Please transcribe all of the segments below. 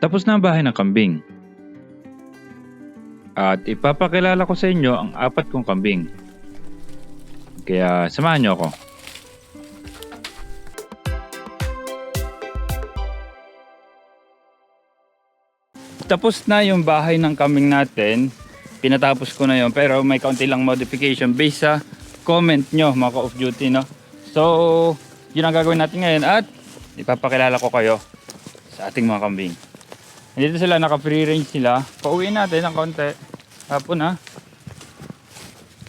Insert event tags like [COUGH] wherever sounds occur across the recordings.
Tapos na ang bahay ng kambing. At ipapakilala ko sa inyo ang apat kong kambing. Kaya samahan niyo ako. Tapos na yung bahay ng kambing natin. Pinatapos ko na yon pero may kaunti lang modification based sa comment nyo mga ka-off duty no. So, yun ang gagawin natin ngayon at ipapakilala ko kayo sa ating mga kambing. Dito sila, naka-free range sila. Pauwiin natin ng konti. Hapon ha.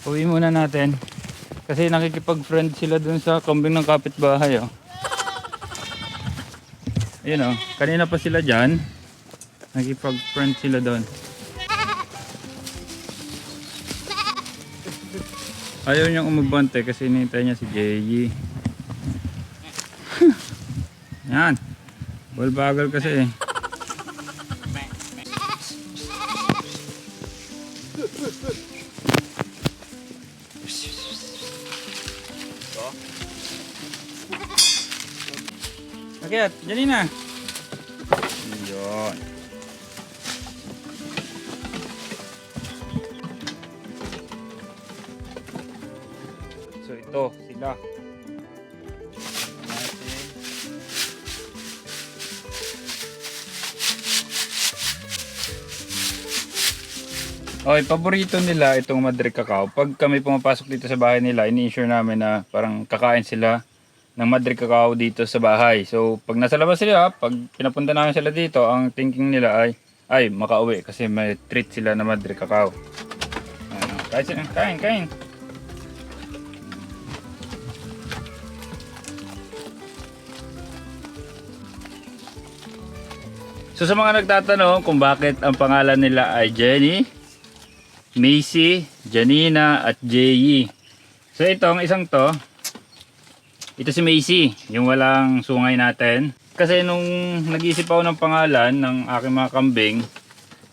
Pauwi muna natin. Kasi nakikipag-friend sila dun sa kambing ng kapitbahay oh. Ayun oh, kanina pa sila dyan. Nakipag-friend sila doon. Ayaw niyang umabante kasi hinihintay niya si Jay. [LAUGHS] Yan. Balbagal kasi eh. Akyat, dyan na. Yun. So ito sila. Okay, paborito nila itong Madrid Cacao. Pag kami pumapasok dito sa bahay nila, ini-ensure namin na parang kakain sila ng Madrid Cacao dito sa bahay. So, pag nasa labas sila, pag pinapunta namin sila dito, ang thinking nila ay, ay, makauwi kasi may treat sila na Madrid Cacao. Ano, kain kain, kain. So sa mga nagtatanong kung bakit ang pangalan nila ay Jenny, Macy, Janina at Jay. So itong isang to, ito si Macy, yung walang sungay natin. Kasi nung nag-isip ako ng pangalan ng aking mga kambing,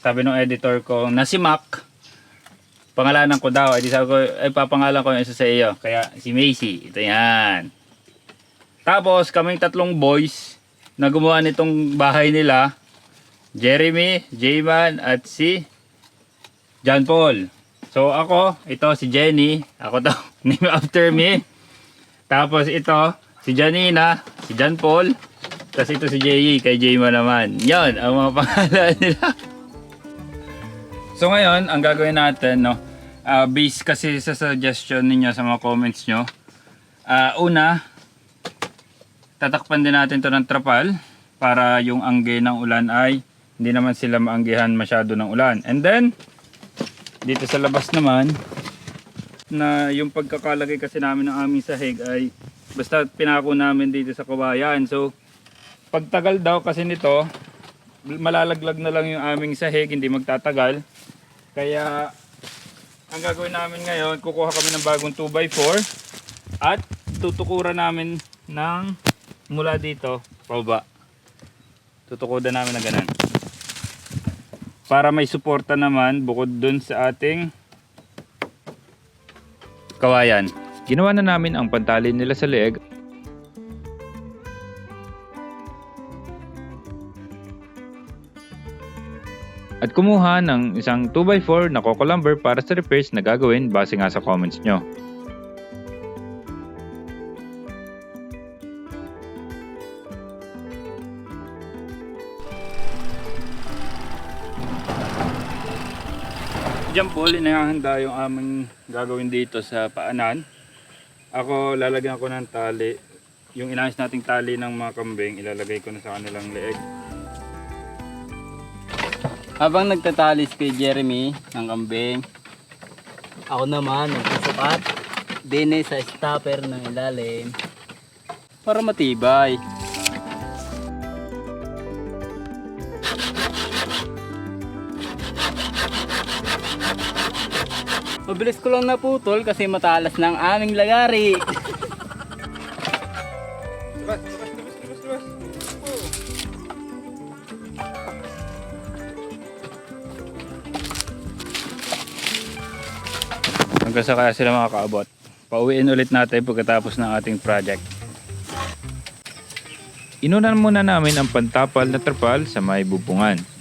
sabi ng editor ko na si Mac, pangalanan ko daw. Edi sabi ko, ay papangalan ko yung isa sa iyo. Kaya si Macy, ito yan. Tapos kaming tatlong boys na gumawa nitong bahay nila, Jeremy, Jayman at si John Paul. So ako, ito si Jenny, ako to, [LAUGHS] name after me. Tapos ito, si Janina, si John Paul. Tapos ito si Jay, kay Jayman naman. Yon ang mga [LAUGHS] pangalan nila. So ngayon, ang gagawin natin, no, ah, based kasi sa suggestion ninyo sa mga comments nyo, ah, una, tatakpan din natin to ng trapal para yung angge ng ulan ay hindi naman sila maanggihan masyado ng ulan. And then, dito sa labas naman, na yung pagkakalagay kasi namin ng aming sahig ay basta pinako namin dito sa kawayan. So, pagtagal daw kasi nito, malalaglag na lang yung aming sahig, hindi magtatagal. Kaya, ang gagawin namin ngayon, kukuha kami ng bagong 2x4 at tutukuran namin ng mula dito, pababa. Tutukudan namin na ganun. Para may suporta naman bukod dun sa ating kawayan. Ginawa na namin ang pantalin nila sa leeg at kumuha ng isang 2x4 na coco lumber para sa repairs na gagawin base nga sa comments nyo. Diyan po, linahanda yung aming gagawin dito sa paanan. Ako, lalagyan ko ng tali. Yung inayos nating tali ng mga kambing, ilalagay ko na sa kanilang leeg. Habang nagtatalis kay Jeremy ng kambing, ako naman nagsusukat din eh sa stopper ng ilalim para matibay. Mabilis ko lang naputol kasi matalas ng aming lagari. Hanggang sa kaya sila makakaabot. Pauwiin ulit natin pagkatapos ng ating project. Inunan muna namin ang pantapal na trapal sa may bupungan.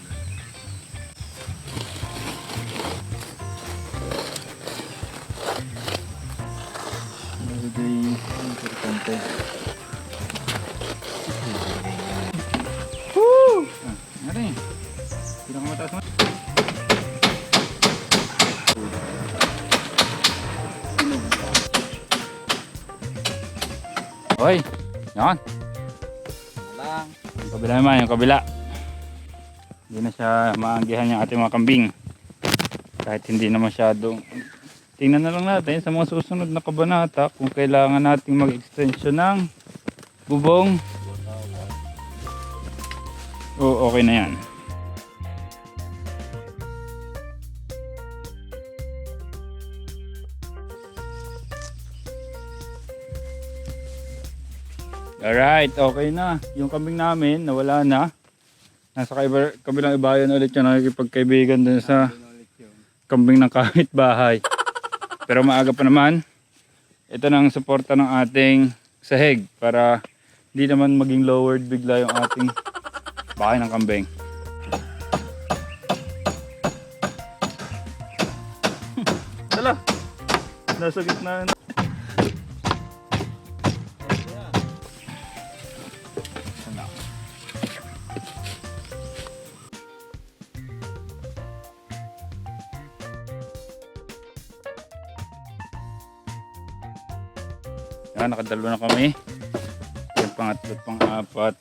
Hoy, yan. Lang. Yung kabila naman, yung kabila. Hindi na siya maanggihan yung ating mga kambing. Kahit hindi na masyadong... Tingnan na lang natin sa mga susunod na kabanata kung kailangan nating mag-extension ng bubong. Oo, okay na yan. Alright, okay na. Yung kambing namin, nawala na. Nasa kaiba, kabilang ibayan ulit yung nakikipagkaibigan dun sa kambing ng kahit bahay. Pero maaga pa naman. Ito na ang suporta ng ating sahig para hindi naman maging lowered bigla yung ating bahay ng kambing. Tala! Nasa gitna na. Yan, nakadalo na kami. Yung pangatlo at pang-apat.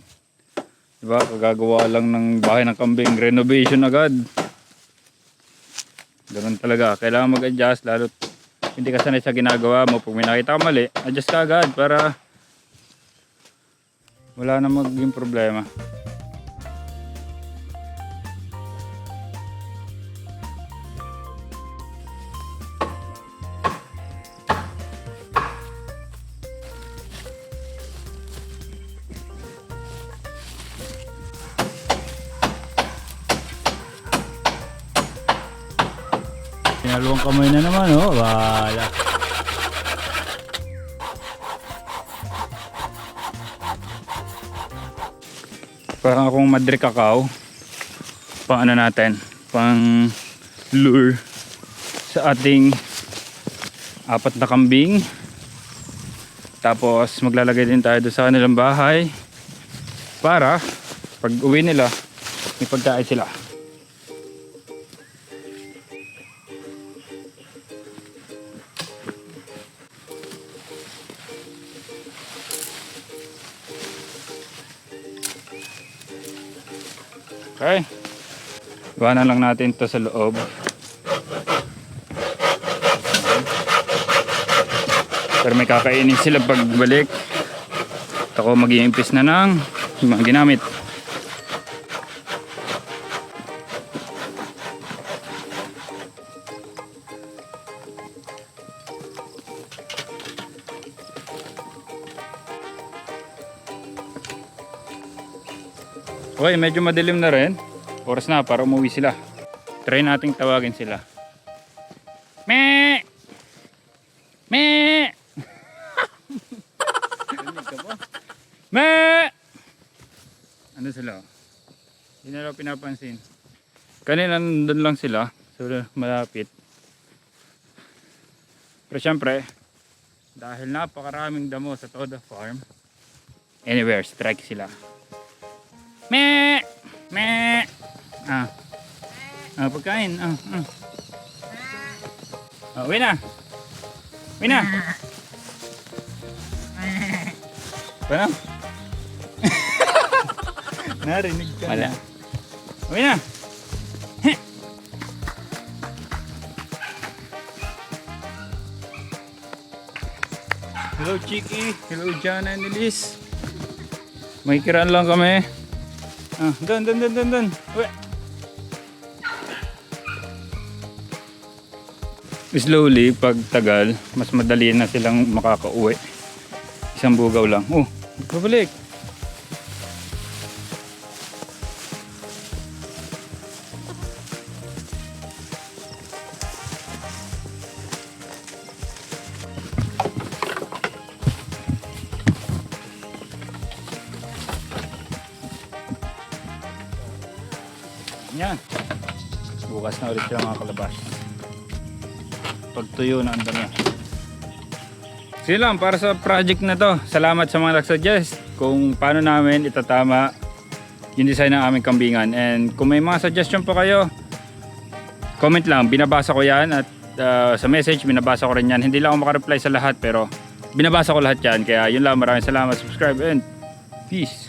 Diba, kagagawa lang ng bahay ng kambing. Renovation agad. Ganun talaga. Kailangan mag-adjust lalo hindi ka sanay sa ginagawa mo. Pag may nakita ka mali, adjust ka agad para wala na maging problema. Pinaluang kamay na naman, oh. Wala. Parang akong Madre Cacao. Pang ano natin, pang lure sa ating apat na kambing. Tapos maglalagay din tayo sa kanilang bahay para pag uwi nila, may pagkain sila. Okay. Iwanan lang natin to sa loob. Pero may kakainin sila pagbalik. At ako mag iimpis na ng mga ginamit. Okay, medyo madilim na rin. Oras na para umuwi sila. Try nating tawagin sila. Me! Me! [LAUGHS] Me! Ano sila? Hindi nila pinapansin. Kanina nandun lang sila. So malapit. Pero syempre, dahil napakaraming damo sa Toda Farm, anywhere, strike sila. Me! Me! Ah. Ah, pagkain. Ah, ah. Ah, uwi na. Uwi na. Paano? [LAUGHS] Narinig ka. Wala. Uwi na. Hello, Chiki. Hello, Jana and Elise. May kiraan lang kami. Ah, doon, doon, doon, doon, doon. Uwi. Slowly, pag tagal, mas madali na silang makakauwi. Isang bugaw lang. Oh, babalik. Yan. Bukas na ulit sila mga kalabas. Pagtuyo na ang dami. Sige para sa project na to, salamat sa mga nag-suggest kung paano namin itatama yung design ng aming kambingan. And kung may mga suggestion po kayo, comment lang, binabasa ko yan at uh, sa message binabasa ko rin yan. Hindi lang ako makareply sa lahat pero binabasa ko lahat yan. Kaya yun lang, maraming salamat, subscribe and peace.